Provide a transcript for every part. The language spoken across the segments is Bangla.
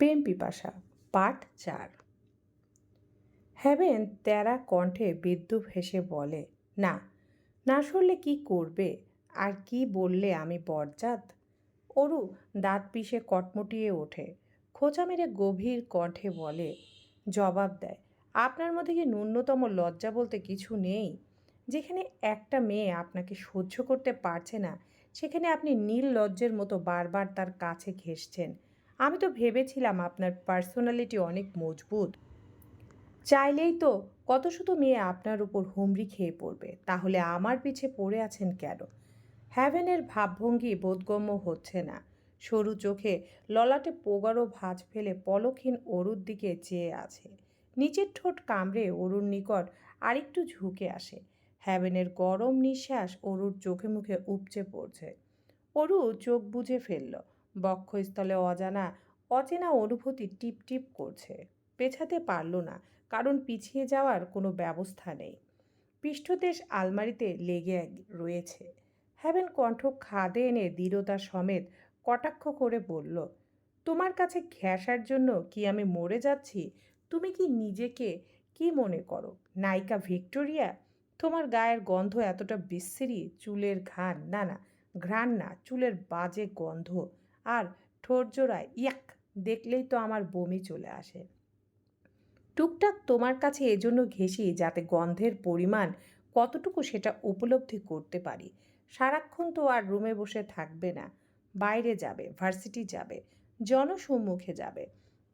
প্রেম পিপাসা, পাঠ চার। হ্যাভেন তেরা কণ্ঠে বিদ্যুৎ হেসে বলে, না না শুনলে কি করবে? আর কি বললে আমি বরজাত অরু দাঁত পিষে কটমটিয়ে ওঠে। খোঁচা মেরে গভীর কণ্ঠে বলে, জবাব দেয়, আপনার মধ্যে কি ন্যূনতম লজ্জা বলতে কিছু নেই? যেখানে একটা মেয়ে আপনাকে সহ্য করতে পারছে না, সেখানে আপনি নীল লজ্জের মতো বারবার তার কাছে ঘেসছেন আমি তো ভেবেছিলাম আপনার পার্সোনালিটি অনেক মজবুত। চাইলেই তো কত শুধু মেয়ে আপনার উপর হুমড়ি খেয়ে পড়বে, তাহলে আমার পিছে পড়ে আছেন কেন? হ্যাভেনের ভাবভঙ্গি বোধগম্য হচ্ছে না। সরু চোখে ললাটে পোগারো ভাঁজ ফেলে পলকহীন অরুর দিকে চেয়ে আছে। নিচের ঠোঁট কামড়ে অরুর নিকট আরেকটু ঝুঁকে আসে। হ্যাভেনের গরম নিঃশ্বাস অরুর চোখে মুখে উপচে পড়ছে। অরু চোখ বুজে ফেলল। বক্ষস্থলে অজানা, অচেনা অনুভূতি টিপ টিপ করছে। পেছাতে পারল না, কারণ পিছিয়ে যাওয়ার কোনো ব্যবস্থা নেই। পৃষ্ঠদেশ আলমারিতে লেগে রয়েছে। হ্যাভেন কণ্ঠ খাদে এনে দৃঢ়তা সমেত কটাক্ষ করে বলল, তোমার কাছে ঘ্যাসার জন্য কি আমি মরে যাচ্ছি? তুমি কি নিজেকে কি মনে করো? নায়িকা ভিক্টোরিয়া? তোমার গায়ের গন্ধ এতটা বিশ্রী, চুলের ঘ্রাণ, না না, ঘ্রাণ না, চুলের বাজে গন্ধ। আর ঠোঁট জোড়ায় ইয়াক, দেখলেই তো আমার বমি চলে আসে। টুকটাক তোমার কাছে এজন্য ঘেঁষি যাতে গন্ধের পরিমাণ কতটুকু সেটা উপলব্ধি করতে পারি। সারাক্ষণ তো আর রুমে বসে থাকবে না, বাইরে যাবে, ভার্সিটি যাবে, জনসম্মুখে যাবে।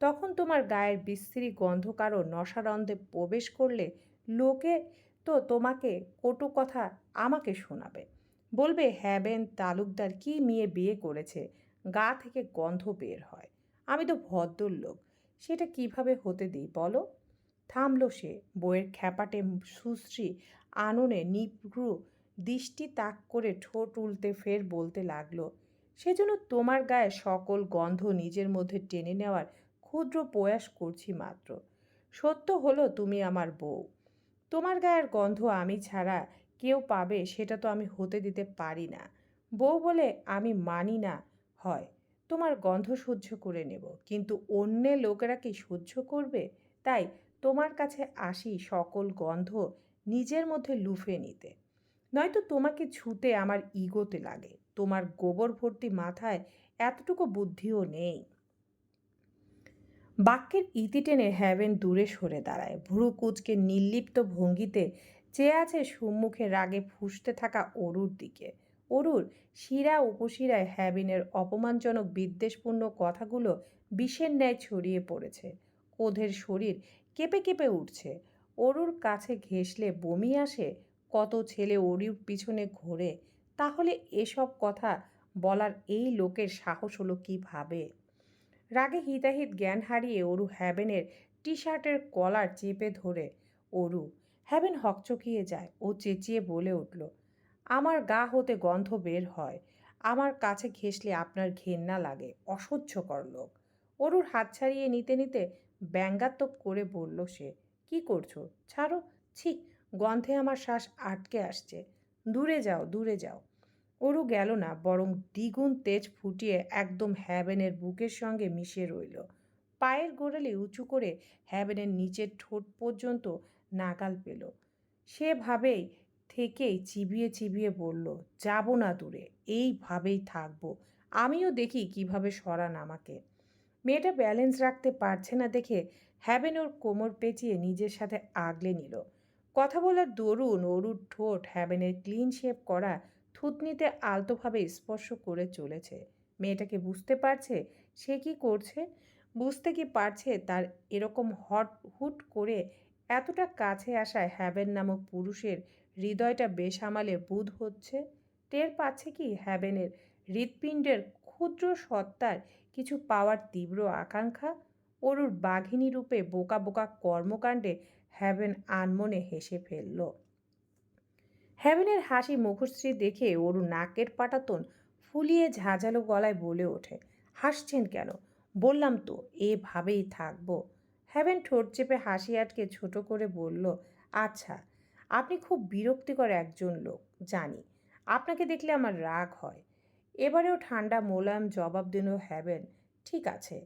তখন তোমার গায়ের বিশ্রী গন্ধ কারও নশারন্ধে প্রবেশ করলে লোকে তো তোমাকে কটু কথা আমাকে শোনাবে। বলবে হ্যাবেন তালুকদার কি মেয়ে বিয়ে করেছে? গা থেকে গন্ধ বের হয়। আমি তো ভদ্রলোক, সেটা কীভাবে হতে দিই বলো? থামলো সে, বইয়ের খ্যাপাটে সুশ্রী আননে নিভ্রু দৃষ্টি তাক করে ঠোঁট উল্টে ফের বলতে লাগল সেজন্য তোমার গায়ে সকল গন্ধ নিজের মধ্যে টেনে নেওয়ার ক্ষুদ্র প্রয়াস করছি মাত্র। সত্য হলো তুমি আমার বউ। তোমার গায়ের গন্ধ আমি ছাড়া কেউ পাবে, সেটা তো আমি হতে দিতে পারি না। বউ বলে, আমি মানি না হয়। তোমার গন্ধ সহ্য করে নেব। কিন্তু অন্য লোকেরা কি সহ্য করবে? তাই তোমার কাছে আসি সকল গন্ধ নিজের মধ্যে লুফে নিতে। নয়তো তোমাকে ছুতে আমার ইগোতে লাগে। তোমার গোবর ভর্তি মাথায় এতটুকু বুদ্ধিও নেই। বাক্যের ইতি টেনে হ্যাভেন দূরে সরে দাঁড়ায়। ভুরু কুচকে নির্লিপ্ত ভঙ্গিতে চেয়ে আছে সম্মুখে রাগে ফুসতে থাকা অরুর দিকে। অরুর শিরা উপশিরায় হ্যাবিনের অপমানজনক বিদ্বেষপূর্ণ কথাগুলো বিষের ন্যায় ছড়িয়ে পড়েছে। কোধের শরীর কেঁপে কেঁপে উঠছে। অরুর কাছে ঘেসলে বমি আসে, কত ছেলে অরুর পিছনে ঘোরে, তাহলে এসব কথা বলার এই লোকের সাহস হলো কীভাবে রাগে হিতাহিত জ্ঞান হারিয়ে অরু হ্যাবেনের টি শার্টের কলার চেপে ধরে, অরু, হ্যাবেন হকচকিয়ে যায়। ও চেঁচিয়ে বলে উঠল আমার গা হতে গন্ধ বের হয়। আমার কাছে ঘেসলে আপনার ঘেন্না লাগে। অসহ্যকর লোক। অরুর হাত ছাড়িয়ে নিতে নিতে ব্যঙ্গাত্মক করে বলল সে, কি করছ? ছাড়ো। ছি, গন্ধে আমার শ্বাস আটকে আসছে। দূরে যাও দূরে যাও। অরু গেল না, বরং দ্বিগুণ তেজ ফুটিয়ে একদম হ্যাবেনের বুকের সঙ্গে মিশে রইল। পায়ের গোড়ালি উঁচু করে হ্যাবেনের নিচের ঠোঁট পর্যন্ত নাগাল পেল। সেভাবেই থেকেই চিবিয়ে চিবিয়ে বলল, যাব না দূরে এইভাবেই থাকব। আমিও দেখি কীভাবে সরান আমাকে। মেয়েটা ব্যালেন্স রাখতে পারছে না দেখে হ্যাবেন ওর কোমর পেঁচিয়ে নিজের সাথে আগলে নিল। কথা বলার দরুন অরুর ঠোঁট হ্যাবেনের ক্লিন শেপ করা থুতনিতে আলতোভাবে স্পর্শ করে চলেছে। মেয়েটাকে বুঝতে পারছে সে কি করছে? বুঝতে কি পারছে তার এরকম হট হুট করে এতটা কাছে আসায় হ্যাবেন নামক পুরুষের হৃদয়টা বেসামালে বুধ হচ্ছে। টের পাচ্ছে কি হ্যাবেনের হৃৎপিণ্ডের ক্ষুদ্র সত্তার কিছু পাওয়ার তীব্র আকাঙ্ক্ষা? অরুর বাঘিনী রূপে বোকা বোকা কর্মকাণ্ডে হ্যাভেন আনমনে হেসে ফেলল। হ্যাভেনের হাসি মুখশ্রী দেখে অরু নাকের পাটাতন ফুলিয়ে ঝাঁঝালো গলায় বলে ওঠে, হাসছেন কেন? বললাম তো, এভাবেই থাকব। হ্যাভেন ঠোঁট চেপে হাসি আটকে ছোট করে বলল আচ্ছা আপনি খুব বিরক্তিকর একজন লোক, জানি। আপনাকে দেখলে আমার রাগ হয়। এবারেও ঠান্ডা মোলায়েম জবাব দিল হ্যাভেন ঠিক আছে।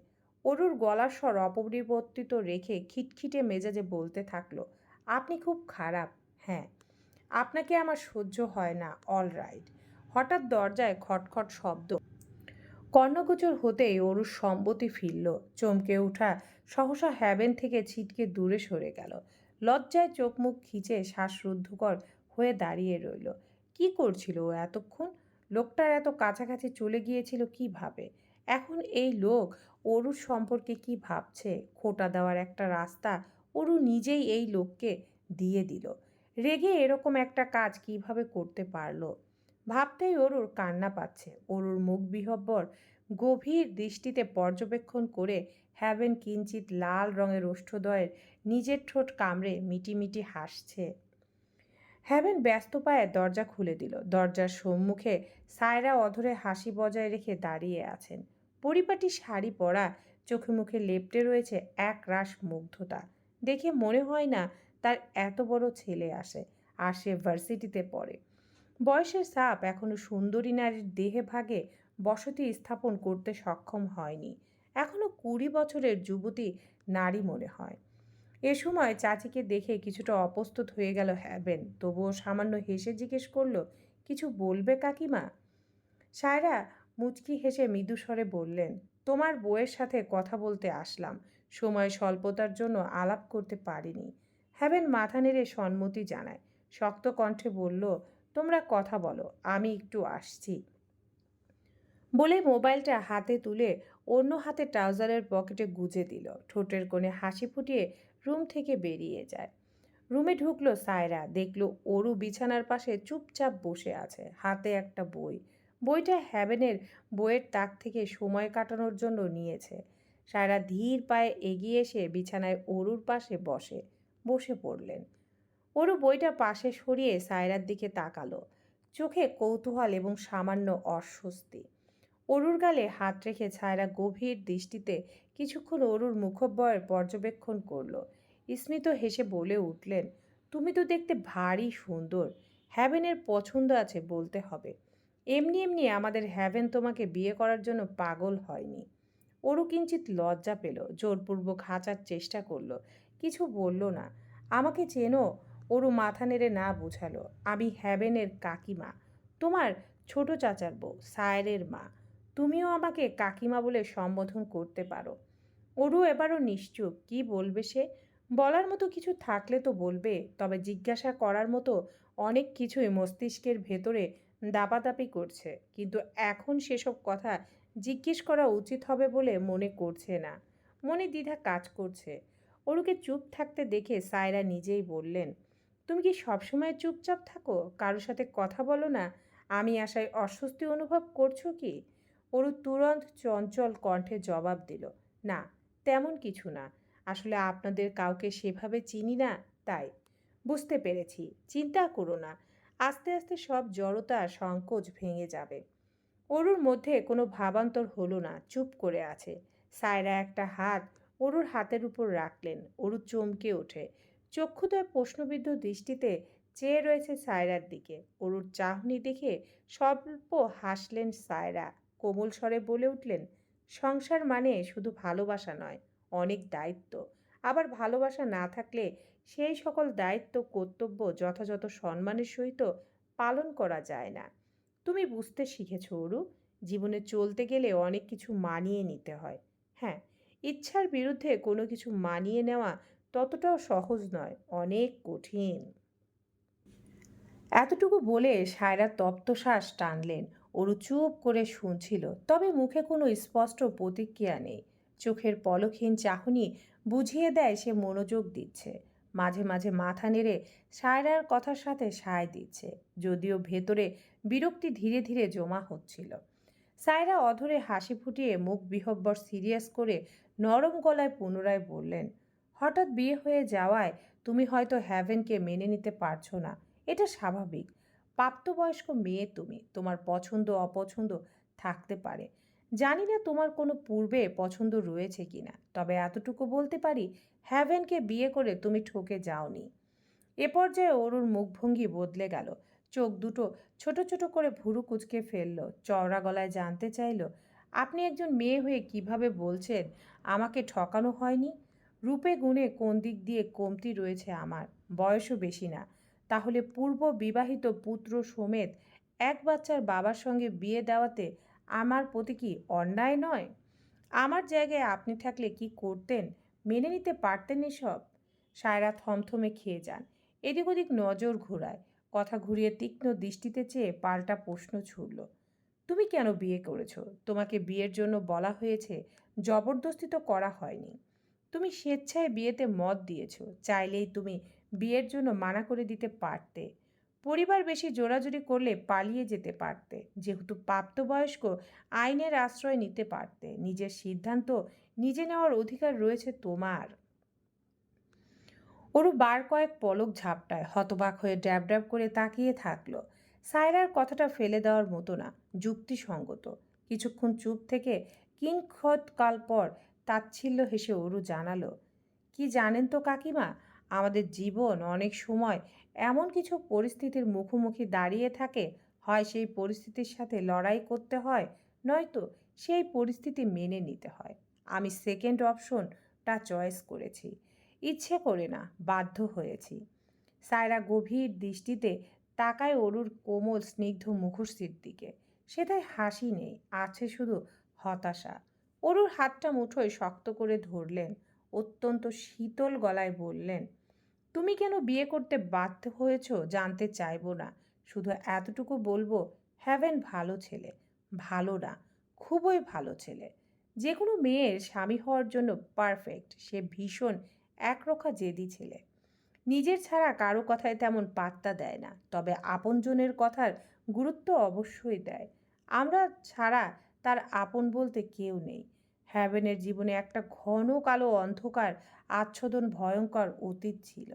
অরুর গলার স্বর অপরিবর্তিত রেখে খিটখিটে মেজাজে বলতে থাকল, আপনি খুব খারাপ হ্যাঁ। আপনাকে আমার সহ্য হয় না অল রাইট হঠাৎ দরজায় খটখট শব্দ। কর্ণগোচর হতেই অরুর সম্মতি ফিরল, চমকে ওঠা সহসা হ্যাভেন থেকে ছিটকে দূরে সরে গেল। লজ্জায় চোখ মুখ খিচে শ্বাসরুদ্ধকর হয়ে দাঁড়িয়ে রইল। কি করছিল ও এতক্ষণ? লোকটার এত কাছাকাছি চলে গিয়েছিল কীভাবে? এখন এই লোক অরুর সম্পর্কে কি ভাবছে? খোটা দেওয়ার একটা রাস্তা অরু নিজেই এই লোককে দিয়ে দিল। রেগে এরকম একটা কাজ কীভাবে করতে পারল? ভাবতেই অরুর কান্না পাচ্ছে। অরুর মুখ বিহব্বর গভীর দৃষ্টিতে পর্যবেক্ষণ করে হ্যাভেন কিঞ্চিত লাল রঙের ওষ্ঠদয়ের নিজের ঠোঁট কামড়ে মিটিমিটি হাসছে। হ্যাভেন ব্যস্ত পায়ে দরজা খুলে দিল। দরজার সম্মুখে সায়রা অধরে হাসি বজায় রেখে দাঁড়িয়ে আছেন। পরিপাটি শাড়ি পরা চোখে মুখে লেপটে রয়েছে এক রাস মুগ্ধতা। দেখে মনে হয় না তার এত বড় ছেলে আসে, আর সে ভার্সিটিতে পড়ে। বয়সের সাপ এখনও সুন্দরী নারীর দেহে ভাগে বসতি স্থাপন করতে সক্ষম হয়নি। এখনও কুড়ি বছরের যুবতী নারী মনে হয়। এ সময় চাচিকে দেখে কিছুটা অপ্রস্তুত হয়ে গেল হ্যাবেন। তবুও সামান্য হেসে জিজ্ঞেস করল, কিছু বলবে কাকিমা? সায়রা মুচকি হেসে মৃদু স্বরে বললেন, তোমার বউয়ের সাথে কথা বলতে আসলাম। সময় স্বল্পতার জন্য আলাপ করতে পারিনি। হ্যাবেন মাথা নেড়ে সম্মতি জানায়। শক্ত কণ্ঠে বলল, তোমরা কথা বলো, আমি একটু আসছি। বলে মোবাইলটা হাতে তুলে অন্য হাতে ট্রাউজারের পকেটে গুজে দিল। ঠোঁটের কোণে হাসি ফুটিয়ে রুম থেকে বেরিয়ে যায়। রুমে ঢুকলো সায়রা, দেখল অরু বিছানার পাশে চুপচাপ বসে আছে, হাতে একটা বই। বইটা হ্যাভেনের বইয়ের তাক থেকে সময় কাটানোর জন্য নিয়েছে। সায়রা ধীর পায়ে এগিয়ে এসে বিছানায় অরুর পাশে বসে বসে পড়লেন। অরু বইটা পাশে সরিয়ে সায়রার দিকে তাকালো। চোখে কৌতূহল এবং সামান্য অস্বস্তি। অরুর গালে হাত রেখে ছায়রা গভীর দৃষ্টিতে কিছুক্ষণ অরুর মুখব্বয়ের পর্যবেক্ষণ করল। স্মিত হেসে বলে উঠলেন, তুমি তো দেখতে ভারী সুন্দর। হ্যাভেনের পছন্দ আছে বলতে হবে। এমনি এমনি আমাদের হ্যাভেন তোমাকে বিয়ে করার জন্য পাগল হয়নি। অরু কিঞ্চিত লজ্জা পেল, জোরপূর্বক হাঁচার চেষ্টা করল। কিছু বলল না। আমাকে চেনো? অরু মাথা নেড়ে না বুঝালো। আমি হ্যাভেনের কাকিমা। তোমার ছোট চাচার বউ, সায়েরের মা। তুমিও আমাকে কাকিমা বলে সম্বোধন করতে পারো। ওরু এবারও নিশ্চুপ, কি বলবে সে? বলার মতো কিছু থাকলে তো বলবে, তবে জিজ্ঞাসা করার মতো অনেক কিছুই মস্তিষ্কের ভেতরে দাপাদাপি করছে। কিন্তু এখন সেসব কথা জিজ্ঞেস করা উচিত হবে বলে মনে করছে না। মনে দ্বিধা কাজ করছে। ওরুকে চুপ থাকতে দেখে সায়রা নিজেই বললেন, তুমি কি সবসময় চুপচাপ থাকো? কারোর সাথে কথা বলো না? আমি আশায় অস্বস্তি অনুভব করছ কি? অরু তুরন্ত চঞ্চল কণ্ঠে জবাব দিল, না, তেমন কিছু না। আসলে আপনাদের কাউকে সেভাবে চিনি না, তাই। বুঝতে পেরেছি, চিন্তা করো না। আস্তে আস্তে সব জড়তা সংকোচ ভেঙে যাবে। অরুর মধ্যে কোনো ভাবান্তর হলো না, চুপ করে আছে। সায়রা একটা হাত অরুর হাতের উপর রাখলেন অরু চমকে ওঠে। চক্ষুদয় প্রশ্নবিদ্ধ দৃষ্টিতে চেয়ে রয়েছে সায়রার দিকে। অরুর চাহনি দেখে স্বল্প হাসলেন সায়রা কোমল স্বরে বলে উঠলেন, সংসার মানে শুধু ভালোবাসা নয়, অনেক দায়িত্ব। আবার ভালোবাসা না থাকলে সেই সকল দায়িত্ব, কর্তব্য যথাযথ সম্মানের সহিত পালন করা যায় না। তুমি বুঝতে শিখেছ অরু জীবনে চলতে গেলে অনেক কিছু মানিয়ে নিতে হয়। হ্যাঁ ইচ্ছার বিরুদ্ধে কোনো কিছু মানিয়ে নেওয়া ততটাও সহজ নয়, অনেক কঠিন। এতটুকু বলে সায়রা তপ্তশ্বাস টানলেন। অরু চুপ করে শুনছিল, তবে মুখে কোনো স্পষ্ট প্রতিক্রিয়া নেই। চোখের পলকহীন চাহনি বুঝিয়ে দেয় সে মনোযোগ দিচ্ছে। মাঝে মাঝে মাথা নেড়ে সায়রার কথার সাথে সায় দিচ্ছে, যদিও ভেতরে বিরক্তি ধীরে ধীরে জমা হচ্ছিল। সায়রা অধরে হাসি ফুটিয়ে মুখ বিহব্বর সিরিয়াস করে নরম গলায় পুনরায় বললেন, হঠাৎ বিয়ে হয়ে যাওয়ায় তুমি হয়তো হ্যাভেনকে মেনে নিতে পারছ না। এটা স্বাভাবিক। প্রাপ্তবয়স্ক মেয়ে তুমি, তোমার পছন্দ, অপছন্দ থাকতে পারে। জানি না তোমার কোনো পূর্বে পছন্দ রয়েছে কি না তবে এতটুকু বলতে পারি, হ্যাভেনকে বিয়ে করে তুমি ঠকে যাওনি। এ পর্যায়ে অরুর মুখভঙ্গি বদলে গেল। চোখ দুটো ছোট ছোট করে ভুরু কুচকে ফেলল। চওড়া গলায় জানতে চাইল, আপনি একজন মেয়ে হয়ে কীভাবে বলছেন, আমাকে ঠকানো হয়নি? রূপে গুণে কোন দিক দিয়ে কমতি রয়েছে আমার? বয়সও বেশি না। তাহলে পূর্ব বিবাহিত পুত্র সমেত এক বাচ্চার বাবার সঙ্গে বিয়ে দেওয়াতে আমার প্রতি কি অন্যায় নয়? আমার জায়গায় আপনি থাকলে কি করতেন? মেনে নিতে পারতেন এসব? সায়রা থমথমে খেয়ে যান। এদিক ওদিক নজর ঘোরায়। কথা ঘুরিয়ে তীক্ষ্ণ দৃষ্টিতে চেয়ে পাল্টা প্রশ্ন ছুড়ল, তুমি কেন বিয়ে করেছ? তোমাকে বিয়ের জন্য বলা হয়েছে, জবরদস্তি তো করা হয়নি। তুমি স্বেচ্ছায় বিয়েতে মত দিয়েছ, চাইলেই তুমি বিয়ের জন্য মানা করে দিতে পারতে। পরিবার বেশি জোরাজুরি করলে পালিয়ে যেতে পারতে। যেহেতু প্রাপ্তবয়স্ক, আইনের আশ্রয় নিতে পারতে। নিজের সিদ্ধান্ত নিজে নেওয়ার অধিকার রয়েছে তোমার। ওরু বার কয়েক পলক ঝাপটায় হতবাক হয়ে ড্যাব ড্যাব করে তাকিয়ে থাকল। সায়রার কথাটা ফেলে দেওয়ার মতো না, যুক্তিসঙ্গত। কিছুক্ষণ চুপ থেকে কিংখত কাল পর তাচ্ছিল্য হেসে অরু জানালো, কি জানেন তো কাকিমা? আমাদের জীবন অনেক সময় এমন কিছু পরিস্থিতির মুখোমুখি দাঁড়িয়ে থাকে, হয় সেই পরিস্থিতির সাথে লড়াই করতে হয়, নয়তো সেই পরিস্থিতি মেনে নিতে হয়। আমি সেকেন্ড অপশনটা চয়েস করেছি। ইচ্ছে করে না, বাধ্য হয়েছি। সায়রা গভীর দৃষ্টিতে তাকায় অরুর কোমল স্নিগ্ধ মুখশ্রীর দিকে। সেটাই হাসি নেই, আছে শুধু হতাশা। অরুর হাতটা মুঠোয় শক্ত করে ধরলেন, অত্যন্ত শীতল গলায় বললেন তুমি কেন বিয়ে করতে বাধ্য হয়েছ জানতে চাইব না। শুধু এতটুকু বলব, হ্যাভেন ভালো ছেলে, ভালো না, খুবই ভালো ছেলে। যে কোনো মেয়ের স্বামী হওয়ার জন্য পারফেক্ট সে ভীষণ একরোখা জেদি ছেলে। নিজের ছাড়া কারও কথায় তেমন পাত্তা দেয় না, তবে আপনজনের কথার গুরুত্ব অবশ্যই দেয়। আমরা ছাড়া তার আপন বলতে কেউ নেই। হ্যাভেনের জীবনে একটা ঘন কালো অন্ধকার আচ্ছাদন ভয়ঙ্কর অতীত ছিল।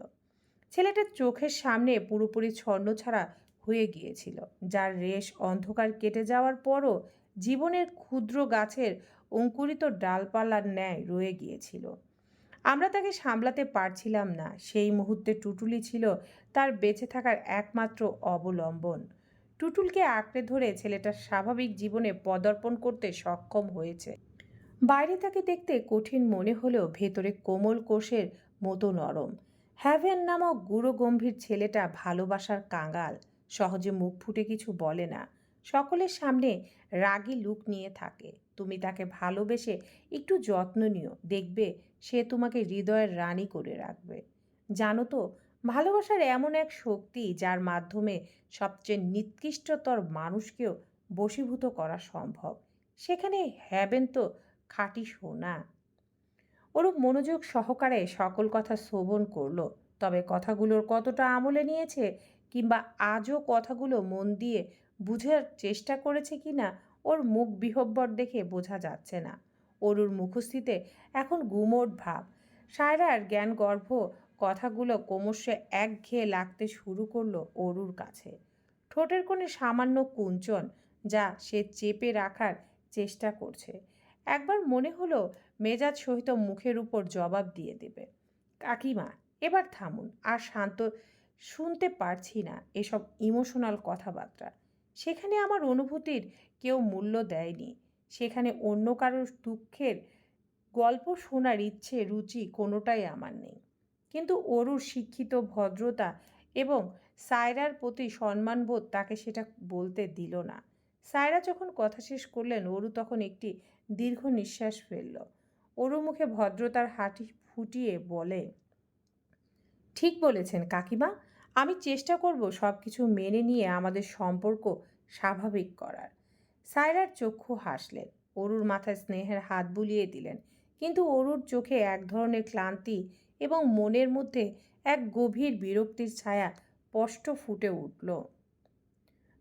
ছেলেটার চোখের সামনে পুরোপুরি ছন্ন ছাড়া হয়ে গিয়েছিল, যার রেশ অন্ধকার কেটে যাওয়ার পরও জীবনের ক্ষুদ্র গাছের অঙ্কুরিত ডালপালার ন্যায় রয়ে গিয়েছিল। আমরা তাকে সামলাতে পারছিলাম না, সেই মুহূর্তে টুটুলি ছিল তার বেঁচে থাকার একমাত্র অবলম্বন। টুটুলকে আঁকড়ে ধরে ছেলেটার স্বাভাবিক জীবনে পদার্পণ করতে সক্ষম হয়েছে। বাইরে তাকে দেখতে কঠিন মনে হলেও ভেতরে কোমল কোষের মতো নরম। হ্যাভেন নামক গুরু গম্ভীর ছেলেটা ভালোবাসার কাঙাল, সহজে মুখ ফুটে কিছু বলে না। সকলের সামনে রাগী লুক নিয়ে থাকে। তুমি তাকে ভালোবেসে একটু যত্ন নিও, দেখবে সে তোমাকে হৃদয়ের রানী করে রাখবে। জানো তো, ভালোবাসার এমন এক শক্তি যার মাধ্যমে সবচেয়ে নিকৃষ্টতর মানুষকেও বশীভূত করা সম্ভব। সেখানে হ্যাবেন তো খাঁটি সোনা। ওরূপ মনোযোগ সহকারে সকল কথা শ্রবণ করল, তবে কথাগুলোর কতটা আমলে নিয়েছে কিংবা আজও কথাগুলো মন দিয়ে বুঝার চেষ্টা করেছে কি না ওর মুখ বিহব্বর দেখে বোঝা যাচ্ছে না। অরুর মুখস্থিতে এখন গুমোট ভাব। সায়রার জ্ঞান গর্ভ কথাগুলো ক্রমশ একঘেয়ে লাগতে শুরু করল অরুর কাছে। ঠোঁটের কোণে সামান্য কুঞ্চন যা সে চেপে রাখার চেষ্টা করছে। একবার মনে হলো মেজাজ সহিত মুখের উপর জবাব দিয়ে দেবে। কাকিমা, এবার থামুন, আর শান্ত শুনতে পারছি না এসব ইমোশনাল কথাবার্তা। সেখানে আমার অনুভূতির কেউ মূল্য দেয়নি। সেখানে অন্য কারোর দুঃখের গল্প শোনার ইচ্ছে, রুচি কোনোটাই আমার নেই। কিন্তু অরুর শিক্ষিত ভদ্রতা এবং সায়রার প্রতি সম্মানবোধ তাকে সেটা বলতে দিল না। সায়রা যখন কথা শেষ করলেন, অরু তখন একটি দীর্ঘ নিঃশ্বাস ফেলল। অরু মুখে ভদ্রতার হাঁটি ফুটিয়ে বলে, ঠিক বলেছেন কাকিমা, আমি চেষ্টা করব সব কিছু মেনে নিয়ে আমাদের সম্পর্ক স্বাভাবিক করার। সায়রার চক্ষু হাসলেন। অরুর মাথায় স্নেহের হাত বুলিয়ে দিলেন। কিন্তু অরুর চোখে এক ধরনের ক্লান্তি এবং মনের মধ্যে এক গভীর বিরক্তির ছায়া স্পষ্ট ফুটে উঠল।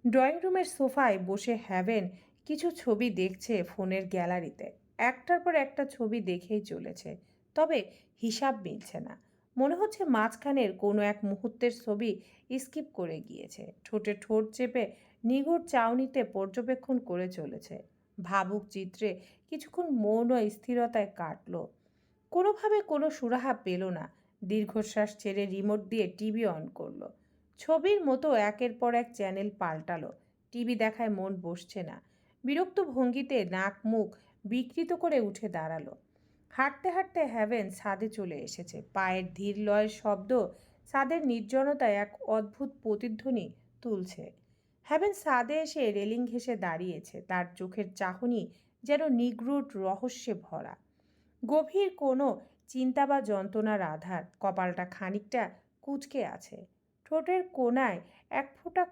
ড্রয়িং রুমের সোফায় বসে হ্যাভেন কিছু ছবি দেখছে ফোনের গ্যালারিতে। একটার পর একটা ছবি দেখেই চলেছে, তবে হিসাব মিলছে না। মনে হচ্ছে মাঝখানের কোনো এক মুহূর্তের ছবি স্কিপ করে গিয়েছে। ঠোঁটে ঠোঁট চেপে নিগুড় চাউনিতে পর্যবেক্ষণ করে চলেছে। ভাবুক চিত্রে কিছুক্ষণ মৌন স্থিরতায় কাটল। কোনোভাবে কোনো সুরাহা পেল না। দীর্ঘশ্বাস ছেড়ে রিমোট দিয়ে টিভি অন করল। ছবির মতো একের পর এক চ্যানেল পাল্টালো। টিভি দেখায় মন বসছে না। বিরক্ত ভঙ্গিতে নাক মুখ বিকৃত করে উঠে দাঁড়াল। হাঁটতে হাঁটতে হ্যাভেন ছাদে চলে এসেছে। পায়ের ধীর লয়ের শব্দ ছাদের নির্জনতায় এক অদ্ভুত প্রতিধ্বনি তুলছে। হ্যাভেন ছাদে এসে রেলিং ঘেঁষে দাঁড়িয়েছে। তার চোখের চাহনি যেন নিগ্রুট রহস্যে ভরা। গভীর কোনো চিন্তা বা যন্ত্রণার আধার। কপালটা খানিকটা কুচকে আছে। ঠোঁটের কোনায় এক ফোঁটা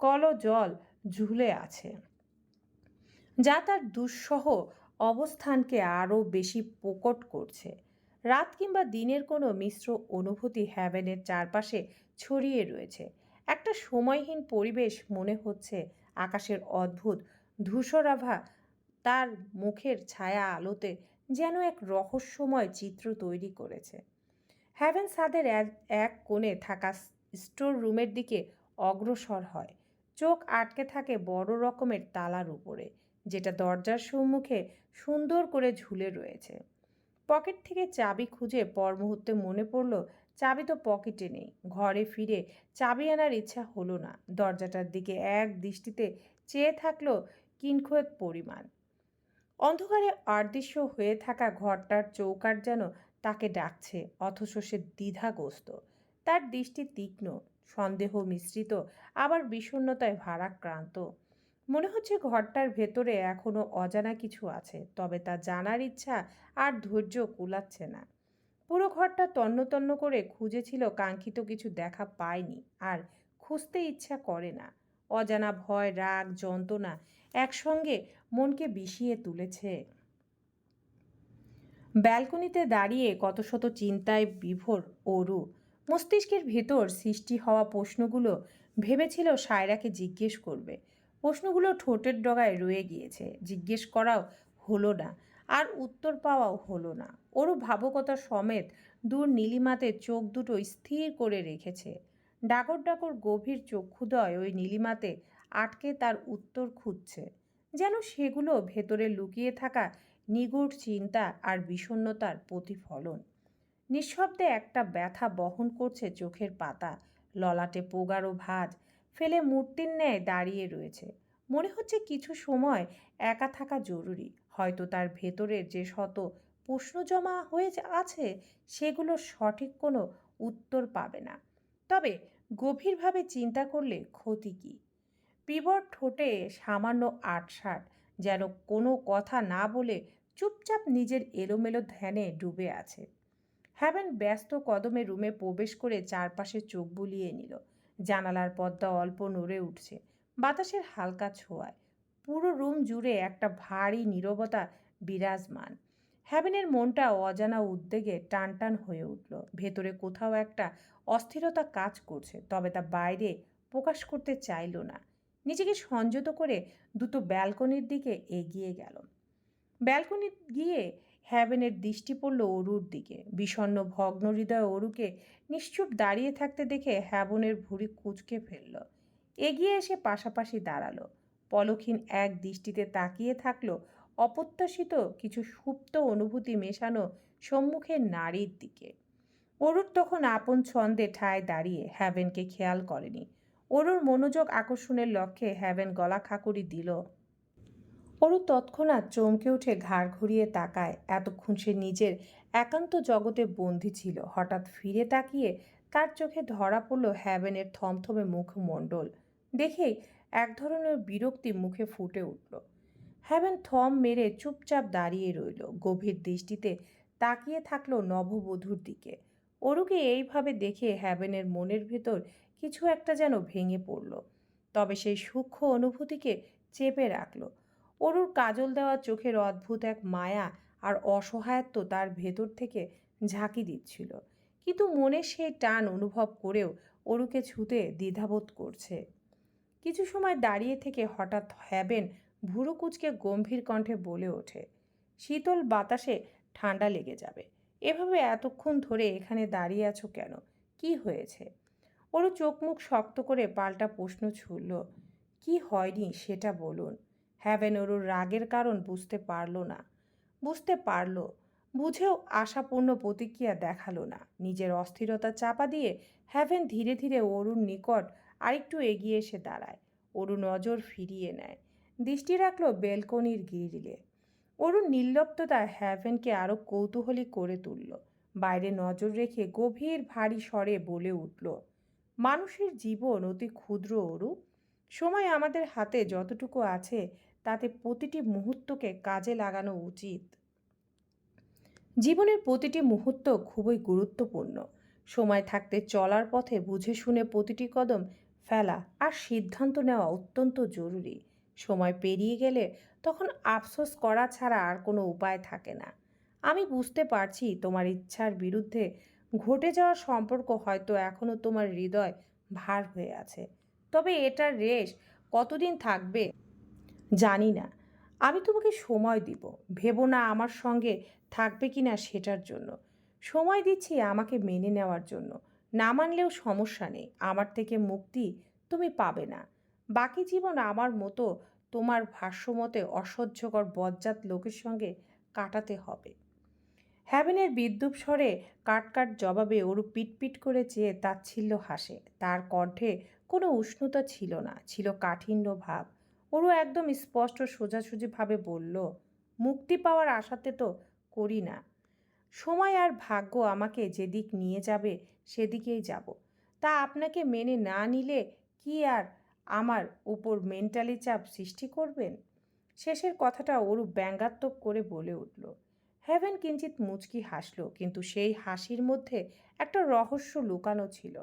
কল জল ঝুলে আছে। যা তার দুঃসহ অবস্থানকে আরও বেশি প্রকট করছে। রাত কিংবা দিনের কোনো মিশ্র অনুভূতি হ্যাভেনের চারপাশে ছড়িয়ে রয়েছে। একটা সময়হীন পরিবেশ মনে হচ্ছে আকাশের অদ্ভুত ধূসরাভা তার মুখের ছায়া আলোতে যেন এক রহস্যময় চিত্র তৈরি করেছে। হ্যাভেন সাদের এক- কোণে থাকা স্টোর রুমের দিকে অগ্রসর হয়। চোখ আটকে থাকে বড় রকমের তালার উপরে, যেটা দরজার সম্মুখে সুন্দর করে ঝুলে রয়েছে। পকেট থেকে চাবি খুঁজে পর মুহূর্তে মনে পড়ল, চাবি তো পকেটে নেই, ঘরে ফিরে চাবি আনার ইচ্ছা হলো না। দরজাটার দিকে এক দৃষ্টিতে চেয়ে থাকল কিনখোয়েত পরিমাণ। অন্ধকারে অদৃশ্য হয়ে থাকা ঘরটার চৌকাট যেন তাকে ডাকছে, অথচ সে দ্বিধাগ্রস্ত। তার দৃষ্টি তীক্ষ্ণ, সন্দেহ মিশ্রিত, আবার বিষণ্ণতায় ভারাক্রান্ত। মনে হচ্ছে ঘরটার ভেতরে এখনও অজানা কিছু আছে, তবে তা জানার ইচ্ছা আর ধৈর্য কুলাচ্ছে না। পুরো ঘরটা তন্নতন্ন তন্ন করে খুঁজেছিল, কাঙ্ক্ষিত কিছু দেখা পায়নি, আর খুঁজতে ইচ্ছা করে না। অজানা ভয়, রাগ, যন্ত্রণা একসঙ্গে মনকে বিষিয়ে তুলেছে। ব্যালকনিতে দাঁড়িয়ে কত শত চিন্তায় বিভোর অরু মস্তিষ্কের ভেতর সৃষ্টি হওয়া প্রশ্নগুলো ভেবেছিল সায়রাকে জিজ্ঞেস করবে। প্রশ্নগুলো ঠোঁটের ডগায় রয়ে গিয়েছে। জিজ্ঞেস করাও হলো না, আর উত্তর পাওয়াও হলো না। ওরও ভাবকতা সমেত দূর নীলিমাতে চোখ দুটো স্থির করে রেখেছে। ডাকর ডাকর গভীর চক্ষুদয় ওই নীলিমাতে আটকে তার উত্তর খুঁজছে। যেন সেগুলো ভেতরে লুকিয়ে থাকা নিগুড় চিন্তা আর বিষণ্ণতার প্রতিফলন। নিঃশব্দে একটা ব্যথা বহন করছে চোখের পাতা। ললাটে পোগারো ভাঁজ ফেলে মূর্তির ন্যায় দাঁড়িয়ে রয়েছে। মনে হচ্ছে কিছু সময় একা থাকা জরুরি। হয়তো তার ভেতরের যে শত প্রশ্ন জমা হয়ে আছে সেগুলোর সঠিক কোনো উত্তর পাবে না। তবে গভীরভাবে চিন্তা করলে ক্ষতি কী? পিবর ঠোঁটে সামান্য আটসাট যেন কোনো কথা না বলে চুপচাপ নিজের এলোমেলো ধ্যানে ডুবে আছে। হ্যাভেন ব্যস্ত কদমে রুমে প্রবেশ করে চারপাশে চোখ বুলিয়ে নিল। জানালার পর্দা অল্প নড়ে উঠছে। বাতাসের হালকা ছোঁয়ায়। পুরো রুম জুড়ে একটা ভারী নীরবতা বিরাজমান। হ্যাভেনের মনটা অজানা উদ্বেগে টানটান হয়ে উঠল। ভেতরে কোথাও একটা অস্থিরতা কাজ করছে, তবে তা বাইরে প্রকাশ করতে চাইল না। নিজেকে সংযত করে দুটো ব্যালকনির দিকে এগিয়ে গেল। ব্যালকনি গিয়ে হ্যাভেনের দৃষ্টি পড়ল অরুর দিকে। বিষণ্ণ ভগ্ন হৃদয় অরুকে নিশ্চুপ দাঁড়িয়ে থাকতে দেখে হ্যাবনের ভুঁড়ি কুচকে ফেলল। এগিয়ে এসে পাশাপাশি দাঁড়াল। পলক্ষীন এক দৃষ্টিতে তাকিয়ে থাকল অপ্রত্যাশিত কিছু সুপ্ত অনুভূতি মেশানো সম্মুখের নারীর দিকে। অরুর তখন আপন ছন্দে ঠায় দাঁড়িয়ে হ্যাভেনকে খেয়াল করেনি। অরুর মনোযোগ আকর্ষণের লক্ষ্যে হ্যাভেন গলা খাকুরি দিল। অরু তৎক্ষণাৎ চমকে উঠে ঘাড় ঘুরিয়ে তাকায়। এতক্ষণ সে নিজের একান্ত জগতে বন্দী ছিল। হঠাৎ ফিরে তাকিয়ে তার চোখে ধরা পড়ল হ্যাভেনের থমথমে মুখমণ্ডল। দেখেই এক ধরনের বিরক্তি মুখে ফুটে উঠল। হ্যাভেন থম মেরে চুপচাপ দাঁড়িয়ে রইল। গভীর দৃষ্টিতে তাকিয়ে থাকল নববধূর দিকে। অরুকে এইভাবে দেখে হ্যাভেনের মনের ভেতর কিছু একটা যেন ভেঙে পড়ল। তবে সেই সূক্ষ্ম অনুভূতিকে চেপে রাখল। অরুর কাজল দেওয়া চোখের অদ্ভুত এক মায়া আর অসহায়ত্ব তার ভেতর থেকে ঝাঁকি দিচ্ছিল। কিন্তু মনে সেই টান অনুভব করেও অরুকে ছুতে দ্বিধাবোধ করছে। কিছু সময় দাঁড়িয়ে থেকে হঠাৎ হ্যাবেন ভুরু কুচকে গম্ভীর কণ্ঠে বলে ওঠে, শীতল বাতাসে ঠান্ডা লেগে যাবে। এভাবে এতক্ষণ ধরে এখানে দাঁড়িয়ে আছো কেন? কি হয়েছে? ওরও চোখ মুখ শক্ত করে পাল্টা প্রশ্ন ছুড়ল, কি হয়নি সেটা বলুন। হ্যাভেন ওরুর রাগের কারণ বুঝতে পারল না। বুঝতে পারল, বুঝেও আশাপূর্ণ প্রতিক্রিয়া দেখাল না। নিজের অস্থিরতা চাপা দিয়ে হ্যাভেন ধীরে ধীরে অরুর নিকট আরেকটু এগিয়ে এসে দাঁড়ায়। অরু নজর ফিরিয়ে নেয়। দৃষ্টি রাখল বেলকনির গ্রিলে। অরুণ নির্লিপ্ততা হ্যাভেনকে আরও কৌতূহলী করে তুলল। বাইরে নজর রেখে গভীর ভারী স্বরে বলে উঠল, মানুষের জীবন অতি ক্ষুদ্র অরু। সময় আমাদের হাতে যতটুকু আছে তাতে প্রতিটি মুহূর্তকে কাজে লাগানো উচিত। জীবনের প্রতিটি মুহূর্ত খুবই গুরুত্বপূর্ণ। সময় থাকতে চলার পথে বুঝে শুনে প্রতিটি কদম ফেলা আর সিদ্ধান্ত নেওয়া অত্যন্ত জরুরি। সময় পেরিয়ে গেলে তখন আফসোস করা ছাড়া আর কোনো উপায় থাকে না। আমি বুঝতে পারছি তোমার ইচ্ছার বিরুদ্ধে ঘটে যাওয়া সম্পর্ক হয়তো এখনও তোমার হৃদয় ভার হয়ে আছে। তবে এটার রেশ কতদিন থাকবে জানি না। আমি তোমাকে সময় দিব। ভেবো না আমার সঙ্গে থাকবে কি না সেটার জন্য। সময় দিচ্ছি আমাকে মেনে নেওয়ার জন্য। না মানলেও সমস্যা নেই। আমার থেকে মুক্তি তুমি পাবে না। বাকি জীবন আমার মতো তোমার ভাষ্যমতে অসহ্যকর, বজ্জাত লোকের সঙ্গে কাটাতে হবে। হ্যাভেনের বিদ্যুৎ স্বরে কাট কাট জবাবে ওরু পিটপিট করে চেয়ে তাচ্ছিল্য হাসে। তার কণ্ঠে কোনো উষ্ণতা ছিল না। ছিল কাঠিন্য ভাব। ওরু একদম স্পষ্ট সোজাসুজিভাবে বলল, মুক্তি পাওয়ার আশাতে তো করি না। সময় আর ভাগ্য আমাকে যেদিক নিয়ে যাবে সেদিকেই যাব। তা আপনাকে মেনে না নিলে কি আর আমার উপর মেন্টালি চাপ সৃষ্টি করবেন? শেষের কথাটা ওরু ব্যঙ্গাত্মক করে বলে উঠল। হ্যাভেন কিঞ্চিত মুচকি হাসল, কিন্তু সেই হাসির মধ্যে একটা রহস্য লুকানো ছিল,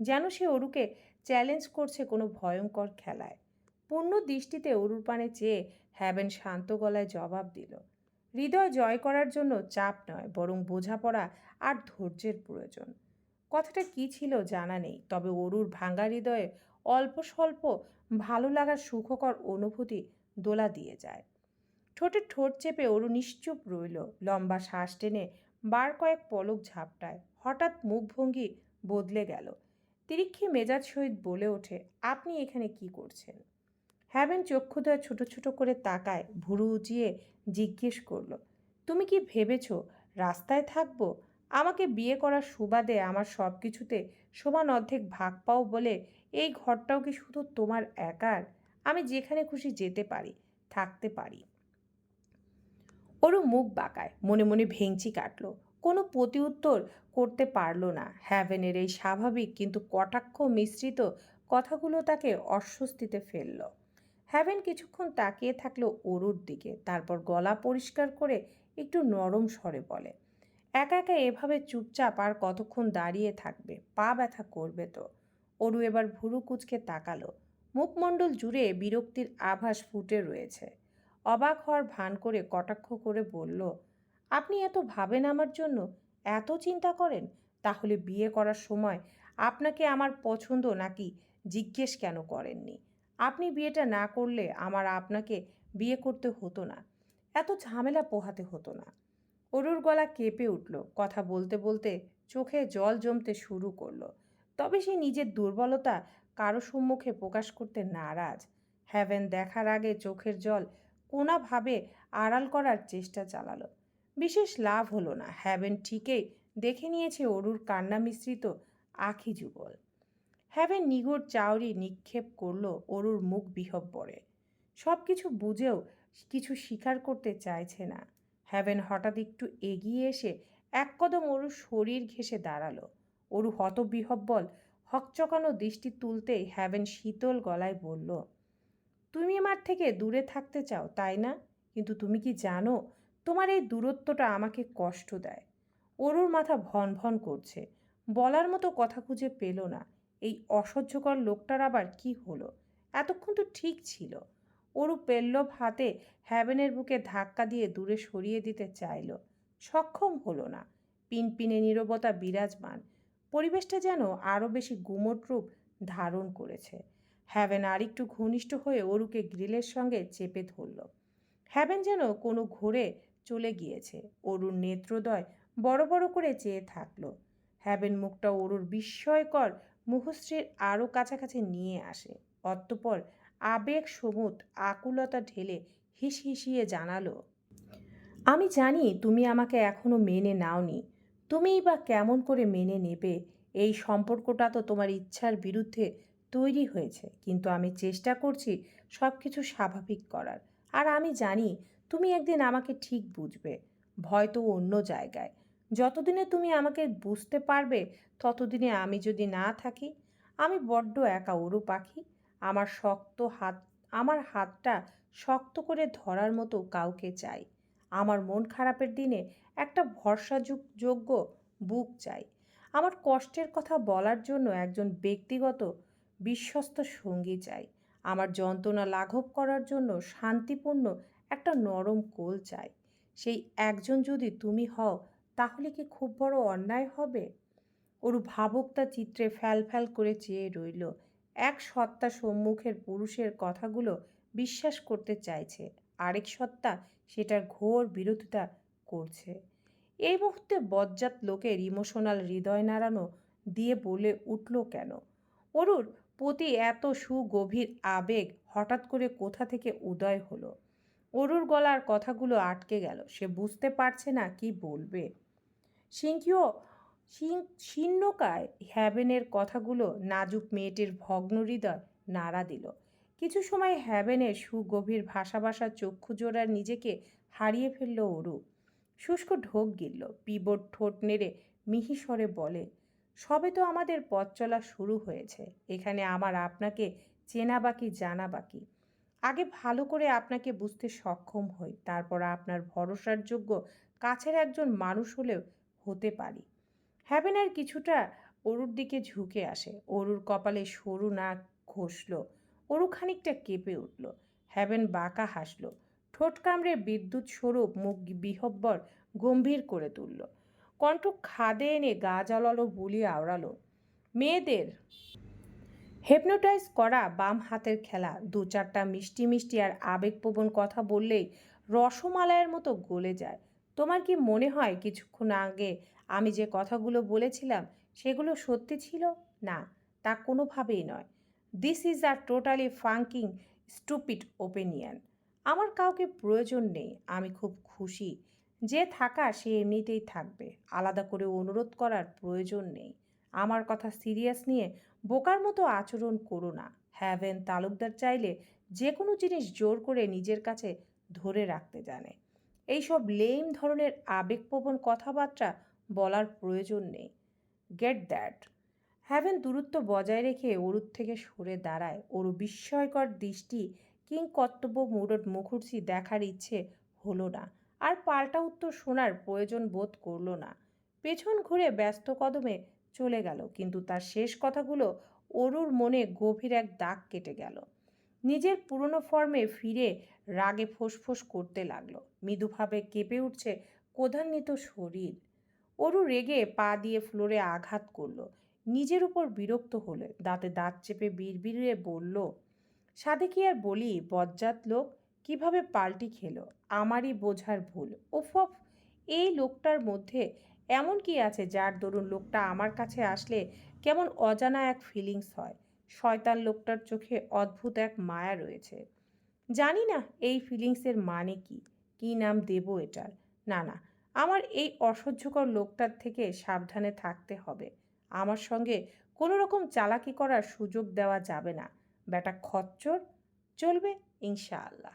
যেন সে অরুকে চ্যালেঞ্জ করছে কোনো ভয়ঙ্কর খেলায়। পূর্ণ দৃষ্টিতে অরুর পানে চেয়ে হ্যাবেন শান্ত গলায় জবাব দিল। হৃদয় জয় করার জন্য চাপ নয়, বরং বোঝাপড়া আর ধৈর্যের প্রয়োজন। কথাটা কি ছিল জানা নেই, তবে অরুর ভাঙা হৃদয়ে অল্প স্বল্প ভালো লাগার সুখকর অনুভূতি দোলা দিয়ে যায়। ঠোঁটে ঠোঁট চেপে অরু নিশ্চুপ রইল, লম্বা শ্বাস টেনে বার কয়েক পলক ঝাপটায়। হঠাৎ মুখভঙ্গি বদলে গেল। তিরিক্ষি মেজাজ সহিত বলে ওঠে, আপনি এখানে কি করছেন? হ্যাভেন চক্ষুদয় ছোট ছোট করে তাকায়, ভুরু উঁচিয়ে জিজ্ঞেস করল, তুমি কি ভেবেছ রাস্তায় থাকব? আমাকে বিয়ে করার সুবাদে আমার সব কিছুতে সমান অর্ধেক ভাগ পাও বলে এই ঘরটাও কি শুধু তোমার একার? আমি যেখানে খুশি যেতে পারি, থাকতে পারি। ওরও মুখ বাঁকায়, মনে মনে ভেঙচি কাটলো। কোনো প্রতিউত্তর করতে পারল না হ্যাভেনের এই স্বাভাবিক কিন্তু কটাক্ষ মিশ্রিত কথাগুলো তাকে অস্বস্তিতে ফেলল। হ্যাভেন কিছুক্ষণ তাকিয়ে থাকল অরুর দিকে, তারপর গলা পরিষ্কার করে একটু নরম স্বরে বলে, একা একা এভাবে চুপচাপ আর কতক্ষণ দাঁড়িয়ে থাকবে? পা ব্যথা করবে তো? অরু এবার ভুরু কুচকে তাকালো, মুখমণ্ডল জুড়ে বিরক্তির আভাস ফুটে রয়েছে। অবাক হওয়ার ভান করে কটাক্ষ করে বলল, আপনি এত ভাবেন আমার জন্য? এত চিন্তা করেন? তাহলে বিয়ে করার সময় আপনাকে আমার পছন্দ নাকি জিজ্ঞেস কেন করেননি? আপনি বিয়েটা না করলে আমার আপনাকে বিয়ে করতে হতো না। এত ঝামেলা পোহাতে হতো না। অরুর গলা কেঁপে উঠল। কথা বলতে বলতে চোখে জল জমতে শুরু করল। তবে সে নিজের দুর্বলতা কারও সম্মুখে প্রকাশ করতে নারাজ। হ্যাভেন দেখার আগে চোখের জল কোনাভাবে আড়াল করার চেষ্টা চালালো। বিশেষ লাভ হলো না। হ্যাভেন ঠিকই দেখে নিয়েছে অরুর কান্না মিশ্রিত আখি যুগল। হ্যাভেন নিগড় চাউরি নিক্ষেপ করল, অরুর মুখ বিহব্বরে। সব কিছু বুঝেও কিছু স্বীকার করতে চাইছে না। হ্যাভেন হঠাৎ একটু এগিয়ে এসে এক কদম অরুর শরীর ঘেঁষে দাঁড়াল। অরু হতবিহব্বল, হকচকানো দৃষ্টি তুলতেই হ্যাভেন শীতল গলায় বলল, তুমি আমার থেকে দূরে থাকতে চাও, তাই না? কিন্তু তুমি কি জানো, তোমার এই দূরত্বটা আমাকে কষ্ট দেয়। অরুর মাথা ভন ভন করছে। বলার মতো কথা খুঁজে পেল না। এই অসহ্যকর লোকটার আবার কি হলো? এতক্ষণ তো ঠিক ছিল। অরু পেল্লভ হাতে হ্যাভেনের বুকে ধাক্কা দিয়ে দূরে সরিয়ে দিতে চাইল। সক্ষম হলো না। পিনপিনে নীরবতা বিরাজমান। পরিবেশটা যেন আরও বেশি গুমট রূপ ধারণ করেছে। হ্যাভেন আরেকটু ঘনিষ্ঠ হয়ে অরুকে গ্রিলের সঙ্গে চেপে ধরল। হ্যাভেন যেন কোনো ঘোরে চলে গিয়েছে। অরুর নেত্রদয় বড় বড় করে চেয়ে থাকল। হ্যাভেন মুখটা অরুর বিস্ময়কর মুখশ্রীর আরও কাছাকাছি নিয়ে আসে। অতঃপর আবেগ সমুদ আকুলতা ঢেলে হিস হিসিয়ে জানালো, আমি জানি তুমি আমাকে এখনও মেনে নাওনি। তুমিই বা কেমন করে মেনে নেবে? এই সম্পর্কটা তো তোমার ইচ্ছার বিরুদ্ধে তৈরি হয়েছে। কিন্তু আমি চেষ্টা করছি সব কিছু স্বাভাবিক করার। আর আমি জানি তুমি একদিন আমাকে ঠিক বুঝবে। ভয় তো অন্য জায়গায়। যতদিনে তুমি আমাকে বুঝতে পারবে, ততদিনে আমি যদি না থাকি, আমি বড্ড একা ওরু পাখি। আমার শক্ত হাত, আমার হাতটা শক্ত করে ধরার মতো কাউকে চাই। আমার মন খারাপের দিনে একটা ভরসাযোগ্য বুক চাই। আমার কষ্টের কথা বলার জন্য একজন ব্যক্তিগত বিশ্বস্ত সঙ্গী চাই। আমার যন্ত্রণা লাঘব করার জন্য শান্তিপূর্ণ একটা নরম কোল চাই। সেই একজন যদি তুমি হও তাহলে কি খুব বড় অন্যায় হবে? ওর ভাবুকতা চিত্রে ফ্যাল ফ্যাল করে চেয়ে রইল। এক সত্তা সম্মুখের পুরুষের কথাগুলো বিশ্বাস করতে চাইছে। আরেক সত্তা সেটার ঘোর বিরোধিতা করছে। এই মুহূর্তে বজ্জাত লোকের ইমোশনাল হৃদয় নাড়ানো দিয়ে বলে উঠল কেন? অরুর প্রতি এত সুগভীর আবেগ হঠাৎ করে কোথা থেকে উদয় হলো? অরুর গলার কথাগুলো আটকে গেল। সে বুঝতে পারছে না কি বলবে। সিংহীয় শীর্ণকায় হ্যাভেনের কথাগুলো নাজুক মেয়েটির ভগ্ন হৃদয় নাড়া দিল। কিছু সময় হ্যাভেনের সুগভীর ভাষা ভাষা চক্ষু জোড়ার নিজেকে হারিয়ে ফেলল অরু শুষ্ক ঢোক গিলল, পিবোর্ড ঠোঁট নেড়ে মিহিস্বরে বলে, সবে তো আমাদের পথ চলা শুরু হয়েছে, এখানে আমার আপনাকে চেনা বাকি, জানা বাকি। আগে ভালো করে আপনাকে বুঝতে সক্ষম হই, তারপর আপনার ভরসার যোগ্য কাছের একজন মানুষ হলেও হতে পারি। হ্যাভেনের কিছুটা অরুর দিকে ঝুঁকে আসে। অরুর কপালে সরু নাক ঘষল। অরু খানিকটা কেঁপে উঠল। হ্যাভেন বাঁকা হাসল। ঠোঁট কামড়ে বিদ্যুৎ স্বরূপ মুখ বিহব্বর গম্ভীর করে তুলল। কণ্ঠ খাদে এনে গা জ্বালালো বুলি আওড়ালো, মেয়েদের? হেপনোটাইজ করা বাম হাতের খেলা। দু চারটা মিষ্টি মিষ্টি আর আবেগপ্রবণ কথা বললেই রসমালাইয়ের মতো গলে যায়। তোমার কি মনে হয় কিছুক্ষণ আগে আমি যে কথাগুলো বলেছিলাম, সেগুলো সত্যি ছিল? না, তা কোনোভাবেই নয়। This is a totally fucking stupid opinion আমার কাউকে প্রয়োজন নেই, আমি খুব খুশি। যে থাকা, সে এমনিতেই থাকবে। আলাদা করে অনুরোধ করার প্রয়োজন নেই। আমার কথা সিরিয়াস নিয়ে বোকার মতো আচরণ করো না। হ্যাভেন তালুকদার চাইলে যে কোনো জিনিস জোর করে নিজের কাছে ধরে রাখতে জানে। এইসব লেম ধরনের আবেগপ্রবণ কথাবার্তা বলার প্রয়োজন নেই। গেট দ্যাট হ্যাভেন দূরত্ব বজায় রেখে অরুর থেকে সরে দাঁড়ায়। ওরু বিস্ময়কর দৃষ্টি কিং কর্তব্য মুরট মুখুর্জি দেখার ইচ্ছে হলো না। আর পাল্টা উত্তর শোনার প্রয়োজন বোধ করল না। পেছন ঘুরে ব্যস্ত কদমে চলে গেল, কিন্তু তার শেষ কথাগুলো অরুর মনে গভীর এক দাগ কেটে গেল। নিজের পুরনো ফর্মে ফিরে রাগে ফোঁস করতে লাগল। মৃদুভাবে কেঁপে উঠছে ক্রোধান্বিত শরীর। অরু রেগে পা দিয়ে ফ্লোরে আঘাত করল। নিজের উপর বিরক্ত হলে। দাঁতে দাঁত চেপে বিড়বিড়ে বলল, সাদে কি আর বলি, বজ্জাত লোক, কীভাবে পাল্টি খেলো? আমারই বোঝার ভুল। ওফ এই লোকটার মধ্যে এমন কি আছে যার দরুন লোকটা আমার কাছে আসলে কেমন অজানা এক ফিলিংস হয়? শয়তান লোকটার চোখে অদ্ভুত এক মায়া রয়েছে। জানি না এই ফিলিংসের মানে কি, কী নাম দেব এটার। না না, আমার এই অসহ্যকর লোকটার থেকে সাবধানে থাকতে হবে। আমার সঙ্গে কোনো রকম চালাকি করার সুযোগ দেওয়া যাবে না। বেটা খচ্চর, চলবে ইনশাআল্লাহ।